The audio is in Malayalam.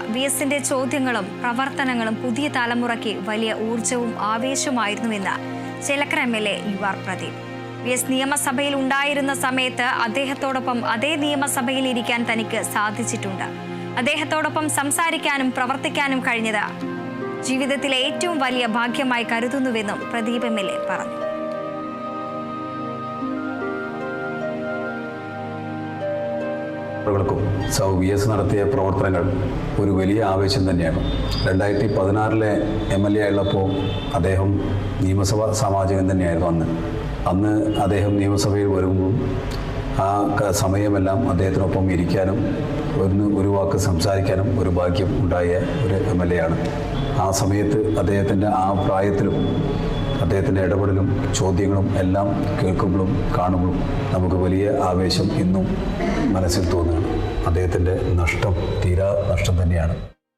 വി എസിന്റെ ചോദ്യങ്ങളും പ്രവർത്തനങ്ങളും പുതിയ തലമുറയ്ക്ക് വലിയ ഊർജവും ആവേശവുമായിരുന്നുവെന്ന് Chelakkara M L A U Pradeep. V S നിയമസഭയിൽ ഉണ്ടായിരുന്ന സമയത്ത് അദ്ദേഹത്തോടൊപ്പം അതേ നിയമസഭയിൽ ഇരിക്കാൻ തനിക്ക് സാധിച്ചിട്ടുണ്ട്. അദ്ദേഹത്തോടൊപ്പം സംസാരിക്കാനും പ്രവർത്തിക്കാനും കഴിഞ്ഞത് ജീവിതത്തിലെ ഏറ്റവും വലിയ ഭാഗ്യമായി കരുതുന്നുവെന്നും പ്രദീപ് എം എൽ എ പറഞ്ഞു. സൗ വി എസ് നടത്തിയ പ്രവർത്തനങ്ങൾ ഒരു വലിയ ആവേശം തന്നെയാണ്. രണ്ടായിരത്തി പതിനാറിലെ എം എൽ എ ആയുള്ളപ്പോൾ അദ്ദേഹം നിയമസഭാ സാമാജികൻ തന്നെയായിരുന്നു അന്ന്. അന്ന് അദ്ദേഹം നിയമസഭയിൽ വരുമ്പോൾ ആ സമയമെല്ലാം അദ്ദേഹത്തിനൊപ്പം ഇരിക്കാനും ഒന്ന് ഒരു വാക്ക് സംസാരിക്കാനും ഒരു ഭാഗ്യം ഉണ്ടായ ഒരു എം എൽ എ ആണ്. ആ സമയത്ത് അദ്ദേഹത്തിന്റെ ആ പ്രായത്തിലും അദ്ദേഹത്തിന്റെ ഇടപെടലും ചോദ്യങ്ങളും എല്ലാം കേൾക്കുമ്പോഴും കാണുമ്പോഴും നമുക്ക് വലിയ ആവേശം ഇന്നും മനസ്സിൽ തോന്നുകയാണ്. അദ്ദേഹത്തിന്റെ നഷ്ടം തീരാ നഷ്ടം തന്നെയാണ്.